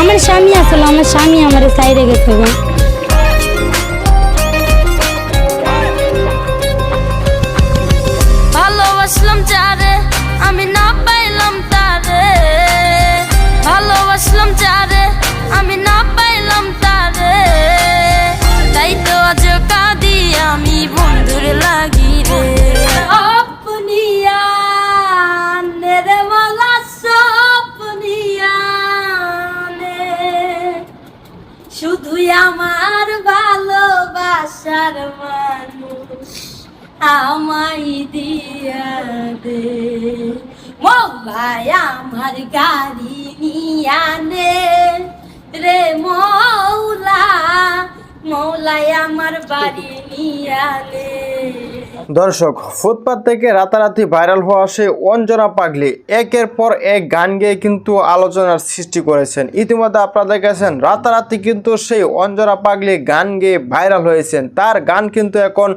আমার স্বামী আসলো আমার স্বামী আমার সাইডে গেছে শুধুই আমার ভালোবাসার মানুষ আমাই দিয়া দে। ভাই আমার গাড়ি নিয়ানে রে মৌলা, মৌলাই আমার বাড়ি নিয়ানে দর্শক, ফুটপাত থেকে রাতারাতি ভাইরাল হওয়া সেই অঞ্জনা পাগলি, একের পর এক গান গেয়ে কিন্তু আলোচনার সৃষ্টি করেছেন। ইতিমধ্যে আপনারা দেখেছেন রাতারাতি কিন্তু সেই অঞ্জনা পাগলি গান গেয়ে ভাইরাল হয়েছেন। তার গান কিন্তু এখন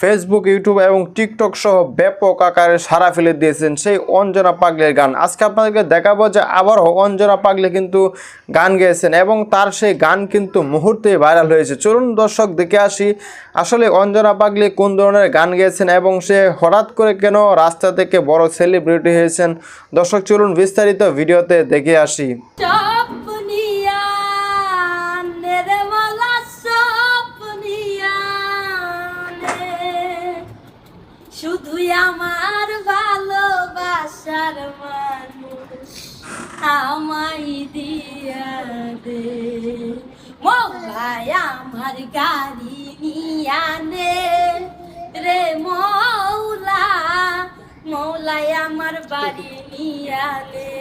ফেসবুক ইউটিউব এবং টিকটক সহ ব্যাপক আকারে সারা ফেলে দিয়েছেন সেই অঞ্জনা পাগলির গান। আজকে আপনাদেরকে দেখাবো যে আবারও অঞ্জনা পাগলি কিন্তু গান গেয়েছেন এবং তার সেই গান কিন্তু মুহূর্তে ভাইরাল হয়েছে। চলুন দর্শক, দেখে আসি আসলে অঞ্জনা পাগলি কোন ধরনের গান গেয়েছেন এবং সে হঠাৎ করে কেন রাস্তা থেকে বড় সেলিব্রিটি হয়েছেন? দর্শক, চলুন বিস্তারিত ভিডিওতে দেখে আসি। শুধুই আমার আমার গাড়ি নিয়ানে রে মৌলা, মৌলাই আমার বাড়ি নিয়ালে।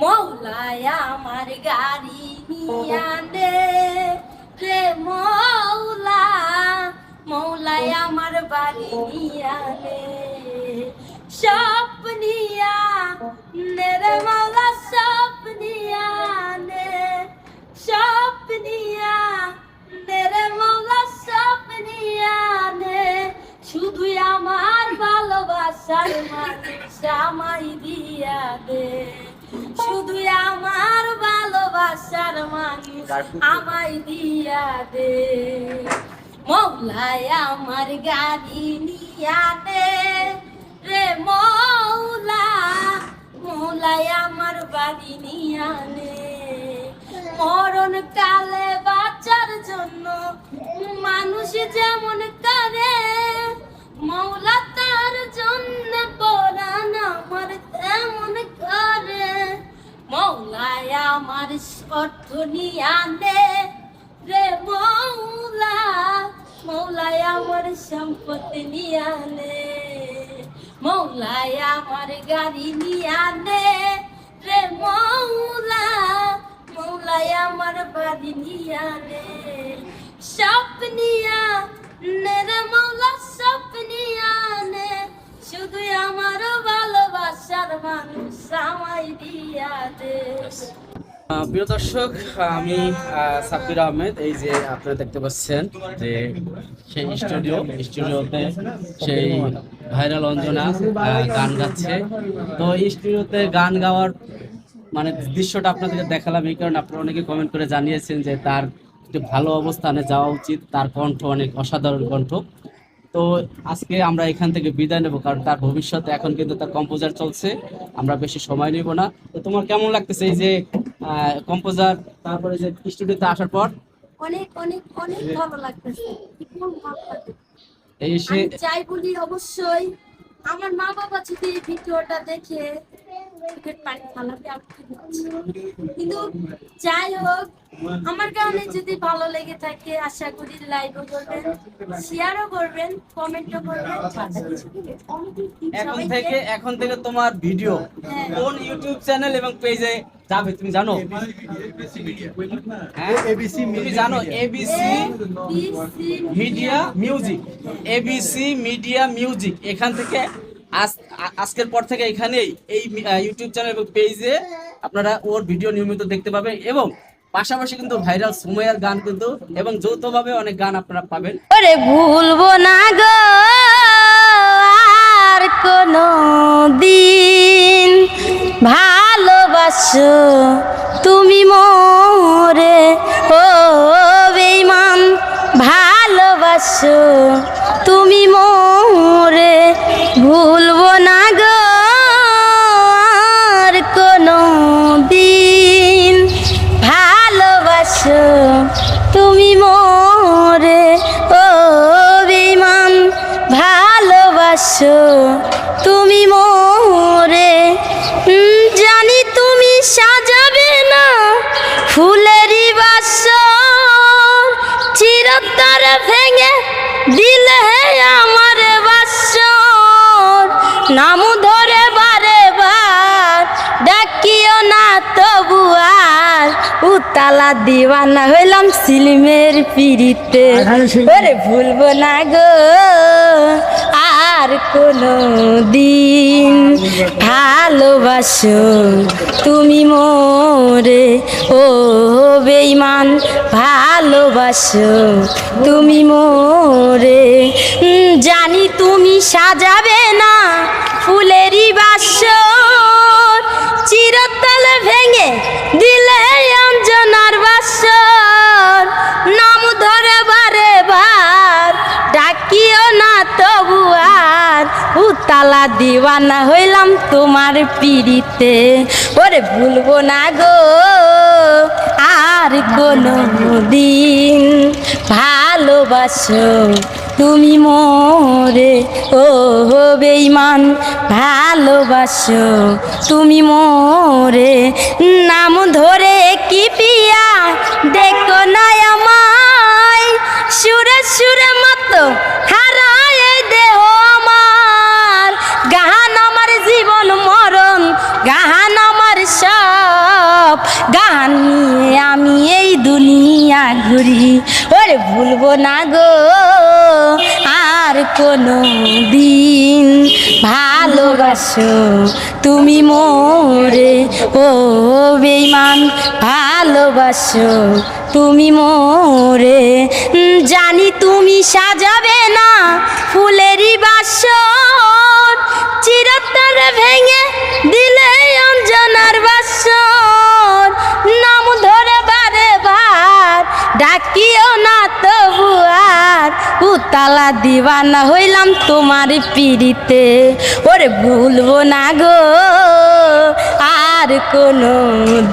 মৌলায় আমার গাড়ি নিয়ানে রে মৌলা মৌলায় আমার বাড়ি নিয়ালে। স্বপ্নিয়া শুধু আমার ভালোবাসার মানুষ আমায় দিয়া দে। মৌলায় আমার গাড়ি নিয়া দে। রে মৌলা মৌলায় আমার বাড়ি নিয়া নে। মরণ কালে বাঁচার জন্য মানুষ যেমন আমার অর্থ নিয়ে রে মৌলা মৌলায় আমার সম্পত্তি নিয়ে আনে। মৌলায় আমার গাড়ি নিয়ে রে মৌলা মৌলায় আমার বাড়ি নিয়ে আনে। স্বপ্নিয়া নে প্রিয় দর্শক, আমি সাব্বির আহমেদ, এই যে আপনারা দেখতে পাচ্ছেন যে সেই স্টুডিও, স্টুডিওতে সেই ভাইরাল অঞ্জনা গান গাচ্ছে। তো এই স্টুডিওতে গান গাওয়ার মানে দৃশ্যটা আপনাদেরকে দেখালাম এই কারণে আপনারা অনেকে কমেন্ট করে জানিয়েছেন যে তার একটু ভালো অবস্থানে যাওয়া উচিত, তার কণ্ঠ অনেক অসাধারণ কণ্ঠ। তো আজকে আমরা এখান থেকে বিদায় নেব কারণ তার ভবিষ্যতে এখন কিন্তু তার কম্পোজার চলছে আমরা বেশি সময় নেব না। তো তোমার কেমন লাগতেছে এই যে কম্পোজার তারপরে যে স্টুডিওতে আসার পর? অনেক অনেক অনেক ভালো লাগতেছে এই সে চাই বলি অবশ্যই আমার মা বাবা যদি এই ভিডিওটা দেখে পানি ফালাবে আমি কিন্তু যাই হোক আমার কারণে যদি ভালো লেগে থাকে আশা করি লাইভও করবেন শেয়ারও করবেন কমেন্টও করবেন। এখন থেকে এখন থেকে তোমার ভিডিও হ্যাঁ। কোন ইউটিউব চ্যানেল এবং পেজে যাবে তুমি জানো? হ্যাঁ? তুমি জানো ABC media music ABC media music এখান থেকে আজ আজকের পর থেকে এখানেই এই ইউটিউব চ্যানেল এবং পেজে আপনারা ওর ভিডিও নিয়মিত দেখতে পাবেন এবং পাশাপাশি কিন্তু ভাইরাল সুময়ার গান কিন্তু এবং যৌথভাবে অনেক গান আপনারা পাবেন। ওরে ভুলবো না গো, আর কোনো দিন ভালোবাসো ভালোবাসো তুমি মোরে। জানি তুমি সাজাবে না ফুলেরই বাস চিরতর ভেঙে দিলে আমার বাস নাম ধরে বারে বার ডাকিও না তবু আর। উতালা দিওয়ানা হইলাম সিলিমের পিড়িতে। ভুলবো না গো। আর কোনো দিন ভালোবাসো তুমি মোরে। ও বেইমান ভালোবাসো তুমি মোরে। জানি তুমি সাজাবে না উতালা দিওয়ানা হইলাম তোমার পিড়িতে। ওরে ভুলবো না গো, আর কোনো দিন। ভালোবাসো তুমি মোরে, ও বেইমান ভালোবাসো তুমি মোরে, নাম ধরে কি পিয়া দেখো না আমায়। সুরে সুরে মতো ভুলবো না গো, আর কোনো দিন ভালোবাসো। তুমি মোরে, ও বেইমান ভালোবাসো। তুমি মোরে জানি তুমি সাজাবে না ফুলেরই বাসর। চিরতরে ভেঙে দিলে অঞ্জনার বাসর। নাম ধরে বারে বার ডাকিও না তবু আর উতালা দিওয়ানা হইলাম তোমার পিড়িতে। ওরে ভুলবো না গো, আর কোনো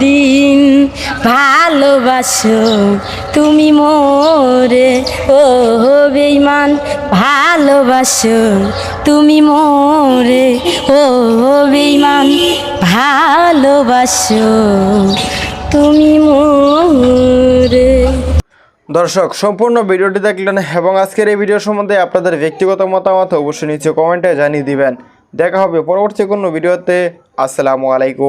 দিন ভালোবাসো তুমি মোরে। ও বেইমান ভালোবাসো তুমি মোরে। ও বেইমান ভালোবাসো তুমি মোরে। দর্শক, সম্পূর্ণ ভিডিওটি দেখলেন এবং আজকের এই ভিডিও সম্বন্ধে আপনাদের ব্যক্তিগত মতামত অবশ্যই নিচে কমেন্টে জানিয়ে দিবেন। দেখা হবে পরবর্তী কোনো ভিডিওতে। আসসালামু আলাইকুম।